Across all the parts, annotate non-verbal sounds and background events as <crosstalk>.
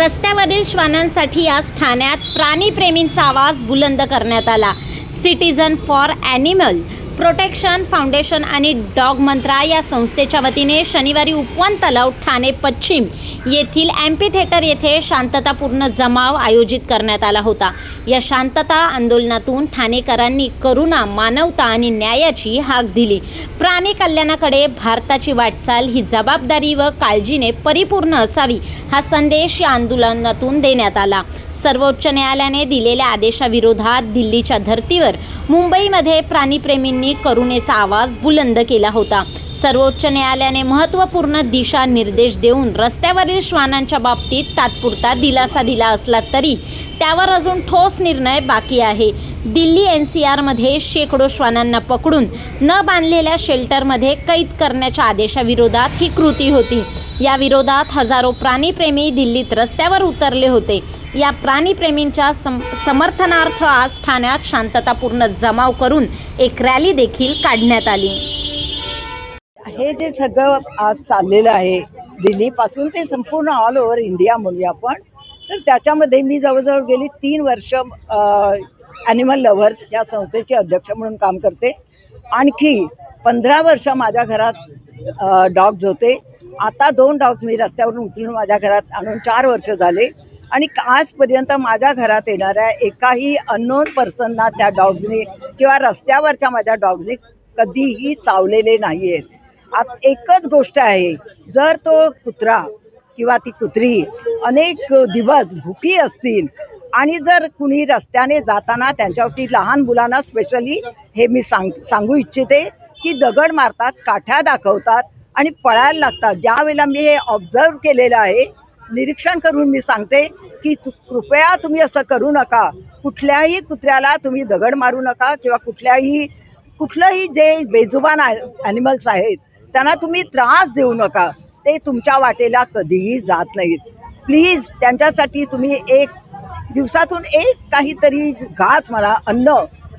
रस्त्यावरील श्वानांसाठी आज ठाण्यात प्राणीप्रेमींचा आवाज बुलंद करण्यात आला. Citizen for animal protection foundation आणि डॉग मंत्रा या संस्थेच्या वतीने शनिवारी उपवन तलाव ठाणे पश्चिम येथील ॲम्पी थिएटर येथे शांततापूर्ण जमाव आयोजित करण्यात आला होता. या शांतता आंदोलनातून ठाणेकरांनी करुणा मानवता आणि न्यायाची हाक दिली. प्राणी कल्याणाकडे भारताची वाटचाल ही जबाबदारी व काळजीने परिपूर्ण असावी हा संदेश या आंदोलनातून देण्यात आला. सर्वोच्च न्यायालयाने दिलेल्या आदेशाविरोधात दिल्लीच्या धर्तीवर मुंबईमध्ये प्राणीप्रेमींनी करुणेचा आवाज बुलंद केला होता. सर्वोच्च न्यायालयाने महत्त्वपूर्ण दिशा निर्देश देऊन रस्त्यावरील श्वानांच्या बाबतीत तात्पुरता दिलासा दिला असला तरी त्यावर अजून ठोस निर्णय बाकी आहे. दिल्ली एन सी आरमध्ये शेकडो श्वानांना पकडून न बांधलेल्या शेल्टरमध्ये कैद करण्याच्या आदेशाविरोधात ही कृती होती. या विरोधात हजारो प्राणीप्रेमी दिल्लीत रस्त्यावर उतरले होते. या प्राणीप्रेमींच्या सम समर्थनार्थ आज ठाण्यात शांततापूर्ण जमाव करून एक रॅली देखील काढण्यात आली. हे जे सगळं आज चाललेलं आहे दिल्लीपासून ते संपूर्ण ऑल ओव्हर इंडिया म्हणूया आपण तर त्याच्यामध्ये मी जवळजवळ गेली तीन वर्ष ॲनिमल लव्हर्स या संस्थेचे अध्यक्ष म्हणून काम करते. आणखी पंधरा वर्ष माझ्या घरात डॉग्ज होते. आता दोन डॉग्स मी रस्त्यावरून उचलून माझ्या घरात आणून चार वर्ष झाले. आणि आजपर्यंत माझ्या घरात येणाऱ्या एकाही अननोन पर्सनना त्या डॉग्जने किंवा रस्त्यावरच्या माझ्या डॉग्जने कधीही चावलेले नाही आहेत आप एकच गोष्ट आहे जर तो कुत्रा किंवा ती कुत्री अनेक दिवस भुकी असतील आणि जर कुणी रस्त्याने जाताना त्यांच्यावरती लहान मुलांना स्पेशली हे मी सांग सांगू इच्छिते की दगड मारतात काठ्या दाखवतात आणि पळायला लागतात. ज्यावेळेला मी हे ऑब्झर्व केलेलं आहे निरीक्षण करून मी सांगते की तु- कृपया तुम्ही असं करू नका. कुठल्याही कुत्र्याला तुम्ही दगड मारू नका किंवा कुठल्याही कुठलंही जे बेजुबान ॲनिमल्स आहेत त्यांना तुम्ही त्रास देऊ नका. ते तुमच्या वाटेला कधीही जात नाहीत. प्लीज त्यांच्यासाठी तुम्ही एक दिवसातून एक काहीतरी घास मला अन्न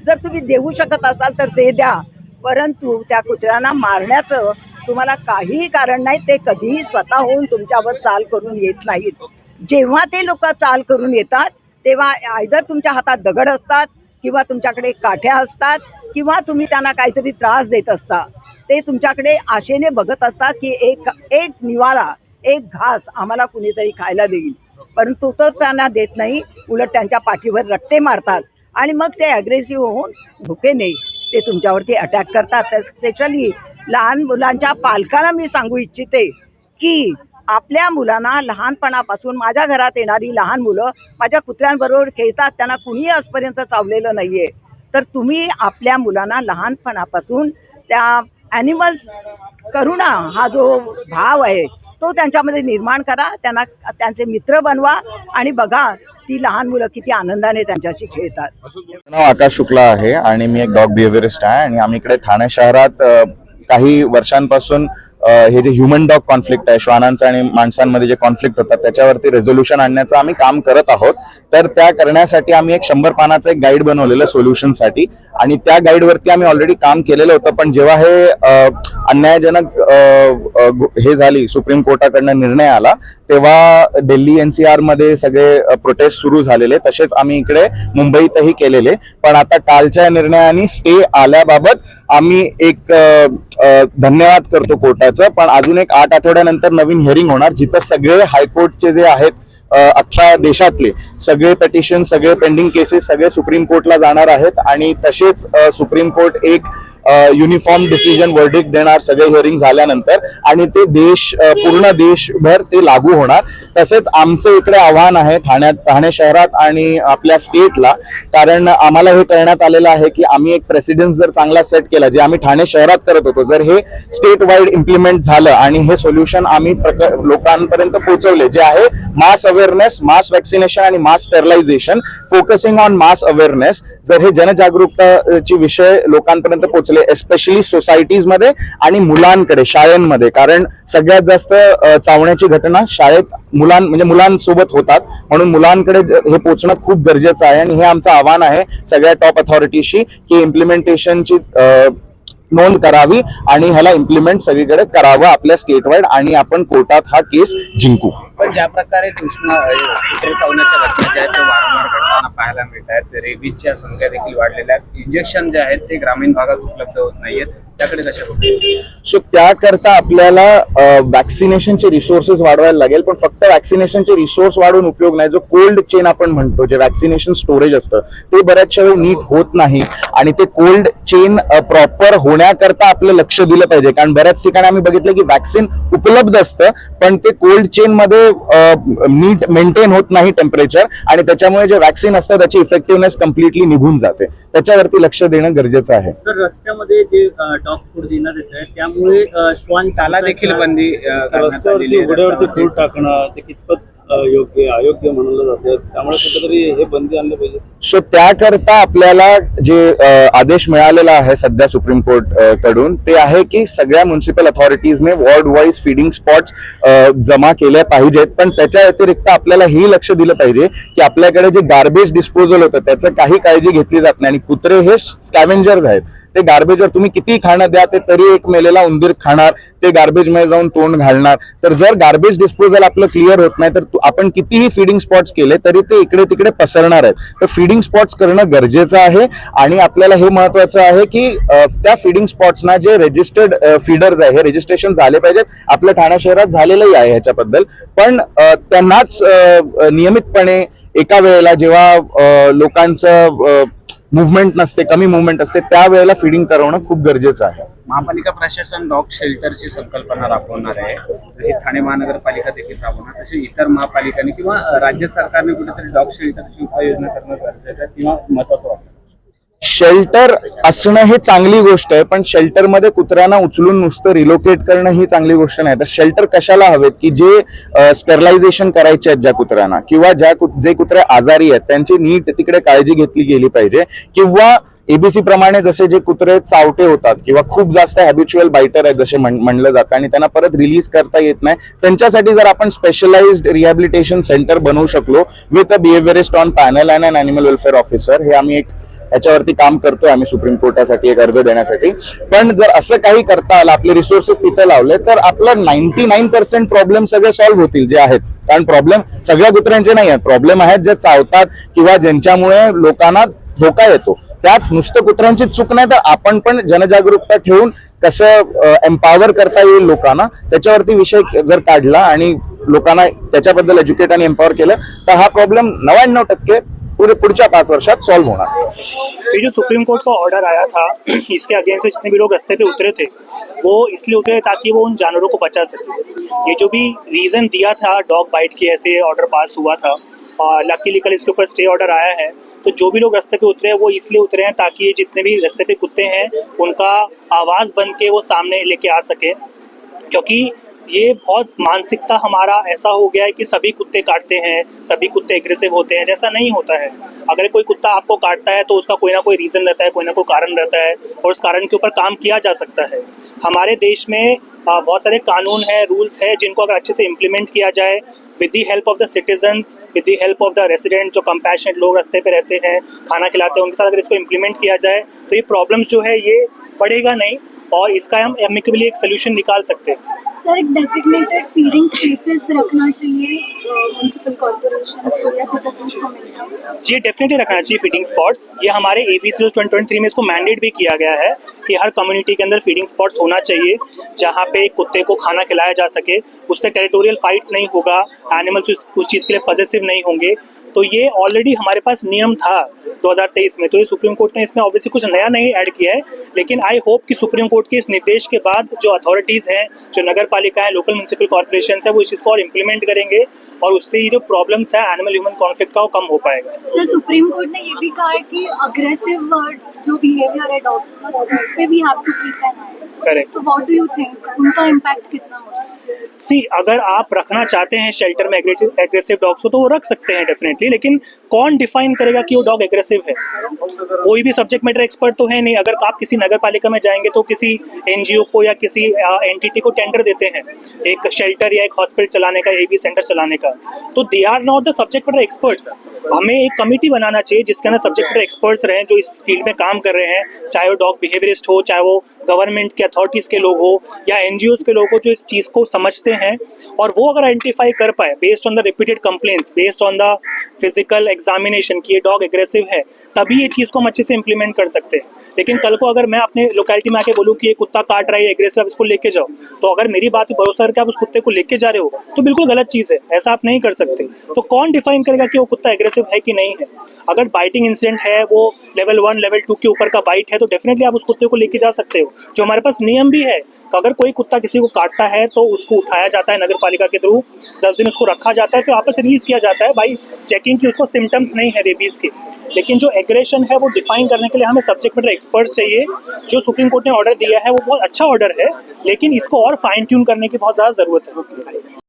जर तुम्ही देऊ शकत असाल तर ते द्या. परंतु त्या कुत्र्यांना मारण्याचं तुम्हाला काहीही कारण नाही ते कधीही स्वतःहून तुमच्यावर चाल करून येत नाहीत. जेव्हा ते लोक चाल करून येतात तेव्हा आयदर तुमच्या हातात दगड असतात किंवा तुमच्याकडे काठ्या असतात किंवा तुम्ही त्यांना काहीतरी त्रास देत असता. ते तुमच्याकडे आशेने बघत असतात की एक एक निवारा एक घास आम्हाला कुणीतरी खायला देईल. परंतु तर त्यांना देत नाही उलट त्यांच्या पाठीवर रट्टे मारतात आणि मग ते ॲग्रेसिव्ह होऊन भुकेने ते तुमच्यावरती अटॅक करतात. तर स्पेशली लहान मुलांच्या पालकांना मी सांगू इच्छिते की आपल्या मुलांना लहानपणापासून माझ्या घरात येणारी लहान मुलं माझ्या कुत्र्यांबरोबर खेळतात त्यांना कुणीही आजपर्यंत चावलेलं नाही आहे तर तुम्ही आपल्या मुलांना लहानपणापासून त्या ॲनिमल्स करुणा हा जो भाव आहे तो त्यांच्यामध्ये निर्माण करा त्यांना त्यांचे मित्र बनवा आणि बघा ती लहान मुलं किती आनंदाने त्यांच्याशी खेळतात. नाव आकाश शुक्ला आहे आणि मी एक डॉग बिहेवियरिस्ट आहे आणि आम्ही इकडे ठाणे शहरात काही वर्षांपासून हे जे ह्युमन डॉग कॉन्फ्लिक्ट आहे श्वानांचं आणि माणसांमध्ये जे कॉन्फ्लिक्ट होतात त्याच्यावरती रेझोल्युशन आणण्याचं आम्ही काम करत आहोत. तर त्या करण्यासाठी आम्ही एक शंभर पानाचं एक गाईड बनवलेलं सोल्युशनसाठी आणि त्या गाईडवरती आम्ही ऑलरेडी काम केलेलं होतं पण जेव्हा हे अन्यायजनक हे झाली सुप्रीम कोर्टाकडनं निर्णय आला तेव्हा दिल्ली एनसीआरमध्ये सगळे प्रोटेस्ट सुरू झालेले तसेच आम्ही इकडे मुंबईतही केलेले. पण आता कालच्या निर्णयाने स्टे आल्याबाबत आम्ही एक धन्यवाद करतो कोर्टाचं पण अजून एक आठ आठवड्यानंतर नवीन हिअरिंग होणार जिथं सगळे हायकोर्टचे जे आहेत अख्ख्या देशातले सगळे पेटिशन सगळे पेंडिंग केसेस सगळे सुप्रीम कोर्टला जाणार आहेत आणि तसेच सुप्रीम कोर्ट एक युनिफॉर्म डिसिजन वर्डिक देणार सगळे हिअरिंग झाल्यानंतर आणि ते देश पूर्ण देशभर ते लागू होणार. तसेच आमचं इकडे आव्हान आहे ठाण्यात ठाणे शहरात आणि आपल्या स्टेटला कारण आम्हाला हे करण्यात आलेलं आहे की आम्ही एक प्रेसिडेन्स जर चांगला सेट केला जे आम्ही ठाणे शहरात करत होतो जर हे स्टेट वाईड इम्प्लिमेंट झालं आणि हे सोल्युशन आम्ही प्रक- लोकांपर्यंत पोहोचवले जे आहे मास अवेअरनेस मास वॅक्सिनेशन आणि mass sterilisation focusing on mass awareness जर हे जनजागरूकताचे विषय लोकांपर्यंत पोहोचले एस्पेशली सोसायटीजमध्ये आणि मुलांकडे शाळांमध्ये. कारण सगळ्यात जास्त चावण्याची घटना शाळेत मुलां म्हणजे मुलांसोबत होतात. म्हणून मुलांकडे हे पोहोचणं खूप गरजेचं आहे आणि हे आमचं आव्हान आहे सगळ्या टॉप अथॉरिटीशी की इम्प्लिमेंटेशनची नोंद करावी आणि ह्याला इम्प्लिमेंट सगळीकडे करावं आपल्या स्टेट वाईड आणि आपण कोर्टात हा केस जिंकू. पण ज्या प्रकारे चावण्याच्या घटना ज्या आहेत त्या वारंवार घडताना पाहायला मिळत आहेत रेबीजच्या संख्या देखील वाढलेल्या आहेत. इंजेक्शन जे आहेत ते ग्रामीण भागात उपलब्ध होत नाहीयेत. त्याकडे कशा सो त्याकरता आपल्याला वॅक्सिनेशनचे रिसोर्सेस वाढवायला लागेल पण फक्त वॅक्सिनेशनचे रिसोर्स वाढवून उपयोग नाही. जो कोल्ड चेन आपण म्हणतो जे वॅक्सिनेशन स्टोरेज असतं ते बऱ्याचशा वेळी नीट होत नाही. आणि ते कोल्ड चेन प्रॉपर होण्याकरता आपलं लक्ष दिलं पाहिजे. कारण बऱ्याच ठिकाणी आम्ही बघितलं की वॅक्सिन उपलब्ध असतं पण ते कोल्ड चेन मध्ये नीट मेंटेन होत नाही टेम्परेचर आणि त्याच्यामुळे जे वॅक्सिन असतं त्याची इफेक्टिव्हनेस कम्प्लिटली निघून जाते. त्याच्यावरती लक्ष देणं गरजेचं आहे. रस्त्यामध्ये जे डॉग फूड देण्यात येत आहे त्यामुळे श्वान त्याला देखील बंदी रस्त्यावरती आहे. उघड्यावरती फूड टाकणं ते कितपत योग्य अयोग्य म्हणलं जातं. त्यामुळे कुठेतरी हे बंदी आणलं पाहिजे. सो त्याकरता आपल्याला जे आदेश मिळालेला आहे सध्या सुप्रीम कोर्टकडून ते आहे की सगळ्या म्युन्सिपल अथॉरिटीजने वॉर्ड वाईज फिडिंग स्पॉट्स जमा केल्या पाहिजेत. पण त्याच्या व्यतिरिक्त आपल्याला हे लक्ष दिलं पाहिजे की आपल्याकडे जे गार्बेज डिस्पोजल होतं त्याचं काही काळजी घेतली जात नाही. आणि कुत्रे हे स्कॅव्हेंजर्स आहेत. ते गार्बेजवर तुम्ही किती खाणं द्या ते तरी एक मेलेला उंदीर खाणार ते गार्बेजमध्ये जाऊन तोंड घालणार. तर जर गार्बेज डिस्पोजल आपलं क्लिअर होत नाही तर आपण कितीही फिडिंग स्पॉट्स केले तरी ते इकडे तिकडे पसरणार आहेत. तर फिडिंग स्पॉट्स करणं गरजेचं आहे. आणि आपल्याला हे महत्वाचं आहे की त्या फिडिंग स्पॉट्सना जे रजिस्टर्ड फीडर्स आहे हे रजिस्ट्रेशन झाले पाहिजेत. आपल्या ठाणे शहरात झालेलंही आहे ह्याच्याबद्दल. पण त्यांनाच नियमितपणे एका वेळेला जेव्हा लोकांचं मुवमेंट नसते कमी मुवमेंट असते त्यावेळेला फिडिंग करवणं खूप गरजेचं आहे. महापालिका प्रशासन डॉग शेल्टरची संकल्पना राबवणार आहे. जशी ठाणे महानगरपालिका देखील राबवणार तशी इतर महापालिकांनी किंवा राज्य सरकारने कुठेतरी डॉग शेल्टरची उपाययोजना करणं गरजेचं आहे किंवा महत्वाचं वाटतं? शेल्टर असणं हे चांगली गोष्ट आहे पण शेल्टरमध्ये कुत्र्यांना उचलून नुसतं रिलोकेट करणं ही चांगली गोष्ट नाही. तर शेल्टर कशाला हवेत? की जे स्टरलायझेशन करायचे आहेत ज्या कुत्र्यांना किंवा ज्या जे कुत्रे आजारी आहेत त्यांची नीट तिकडे काळजी घेतली गेली पाहिजे किंवा एबीसी प्रमाणे जसे जे कुत्रे चावटे होतात किंवा खूप जास्त हॅबिच्युअल बायटर आहेत जसे म्हणलं जातं आणि त्यांना परत रिलीज करता येत नाही त्यांच्यासाठी जर आपण स्पेशलाइज्ड रिहॅबिलिटेशन सेंटर बनवू शकलो with a behaviourist on panel and and animal welfare officer हे आम्ही एक याच्यावरती काम करतोय आम्ही सुप्रीम कोर्टासाठी एक अर्ज देण्यासाठी. पण जर असं काही करता आलं आपले रिसोर्सेस तिथे लावले तर आपलं नाईन्टी नाईन पर्सेंट प्रॉब्लेम सगळे सॉल्व्ह होतील जे आहेत. कारण प्रॉब्लेम सगळ्या कुत्र्यांचे नाही आहेत. प्रॉब्लेम आहेत जे चावतात किंवा ज्यांच्यामुळे लोकांना धोका येतो. त्यात नुसतं कुत्र्यांची चूक नाही तर आपण पण जनजागरूकता ठेवून कसं एम्पॉवर करता येईल लोकांना त्याच्यावरती विषय जर काढला आणि लोकांना त्याच्याबद्दल एज्युकेट आणि एम्पॉवर केलं तर हा प्रॉब्लेम नव्याण्णव टक्के पुढे पुढच्या पाच वर्षात सॉल्व्ह होणार. ये जो सुप्रीम कोर्ट का ऑर्डर आया था <clears throat> इसके अगेंस्ट जितने भी लोग रस्ते पे उतरे थे वो इसलिए उतरे ताकि वो उन जानवरों को बचा सके। ये जो भी रीज़न दिया था डॉग बाइट की ऐसे ऑर्डर पास हुआ था लकीली कल इसके ऊपर स्टे ऑर्डर आया है तो जो भी लोग रास्ते पे उतरे हैं, वो इसलिए उतरे हैं ताकि जितने भी रास्ते पे कुत्ते हैं, उनका आवाज़ बन के वो सामने लेके आ सके। क्योंकि ये बहुत मानसिकता हमारा ऐसा हो गया है कि सभी कुत्ते काटते हैं, सभी कुत्ते एग्रेसिव होते हैं, जैसा नहीं होता है। अगर कोई कुत्ता आपको काटता है तो उसका कोई ना कोई रीज़न रहता है, कोई ना कोई कारण रहता है, और उस कारण के ऊपर काम किया जा सकता है। हमारे देश में बहुत सारे कानून हैं रूल्स हैं, जिनको अगर अच्छे से इम्प्लीमेंट किया जाए with the help of the citizens with the help of the resident जो कंपैशनेट लोग रास्ते पे रहते हैं, खाना खिलाते हैं, उनके साथ अगर इसको इम्प्लीमेंट किया जाए तो ये प्रॉब्लम जो है, ये पड़ेगा नहीं, और इसका हम एमिकबली एक सोल्यूशन निकाल सकते हैं। सर डेजिग्नेटेड फीडिंग स्पेसेस रखना चाहिए ये डेफिनेटली रखना चाहिए फीडिंग स्पॉट्स ये हमारे A B C twenty twenty three में इसको मैंडेट भी किया गया है कि हर कम्युनिटी के अंदर फीडिंग स्पॉट्स होना चाहिए, जहाँ पे कुत्ते को खाना खिलाया जा सके। उससे टेरिटोरियल फाइट्स नहीं होगा एनिमल्स उस चीज़ के लिए पॉजिटिव नहीं होंगे। तो ये ऑलरेडी हमारे पास नियम था 2023 में। तो ये सुप्रीम कोर्ट ने इसमें ऑब्वियसली कुछ नया नहीं ऐड किया है, लेकिन आई होप कि सुप्रीम कोर्ट के इस निर्देश के बाद जो अथॉरिटीज़ हैं, जो नगर पालिका है लोकल म्यूनसिपल कॉर्पोरेशन है, वो इस चीज़ को और इम्प्लीमेंट करेंगे और उससे ये जो प्रॉब्लम्स है एनिमल ह्यूमन कॉन्फ्लिक्ट का वो कम हो पाएगा। सर, सुप्रीम कोर्ट ने ये भी कहा है कि अग्रेसिव जो बिहेवियर है डॉग्स का तो उस पे भी am I correct so what do you think उनका इम्पैक्ट कितना होगा? सी अगर आप रखना चाहते हैं शेल्टर में एग्रेसिव डॉग्स को तो वो रख सकते हैं डेफिनेटली लेकिन कौन डिफाइन करेगा कि वो डॉग एग्रेसिव है? कोई भी सब्जेक्ट मैटर एक्सपर्ट तो है नहीं। अगर आप किसी नगर पालिका में जाएँगे तो किसी एनजीओ को या किसी एंटिटी को टेंडर देते हैं। एक शेल्टर या एक हॉस्पिटल चलाने का ए सेंटर चलाने का। तो they are not the subject matter experts हमें एक कमेटी बनाना चाहिए जिसके अंदर सब्जेक्ट मैटर एक्सपर्ट्स रहें, जो इस फ़ील्ड में काम कर रहे हैं, चाहे वो डॉग बिहेवियरिस्ट हो, चाहे वो गवर्नमेंट के अथॉरिटीज़ के लोग हो, या एन के लोग हो, जो इस चीज़ को समझते हैं और वो अगर आइडेंटिफाई कर पाए based on the repeated complaints based on the physical examination कि ये डॉग एग्रेसिव है, तभी ये चीज़ को हम अच्छे से इम्प्लीमेंट कर सकते हैं। लेकिन कल को अगर मैं अपने लोकेलिटी में आके बोलूँ कि ये कुत्ता काट रहा है एग्रेसिव आप इसको लेके जाओ तो अगर मेरी बात भरोसा करके आप उस कुत्ते को लेके जा रहे हो तो बिल्कुल गलत चीज़ है, ऐसा आप नहीं कर सकते। तो कौन डिफाइन करेगा कि वो कुत्ता एग्रेसिव है कि नहीं है। अगर बाइटिंग इंसिडेंट है, वो लेवल वन लेवल टू के ऊपर का बाइट है तो डेफिनेटली आप उस कुत्ते को लेके जा सकते हो। जो हमारे पास नियम भी है तो अगर कोई कुत्ता किसी को काटता है तो उसको उठाया जाता है नगर पालिका के थ्रू दस दिन उसको रखा जाता है, फिर वापस रिलीज़ किया जाता है। बाई चेकिंग की उसको सिम्टम्स नहीं है रेबीज के। लेकिन जो एग्रेशन है, वो डिफाइन करने के लिए हमें सब्जेक्ट मैटर एक्सपर्ट्स चाहिए। जो सुप्रीम कोर्ट ने ऑर्डर दिया है, वो बहुत अच्छा ऑर्डर है। लेकिन इसको और फाइन ट्यून करने की बहुत ज़्यादा ज़रूरत है।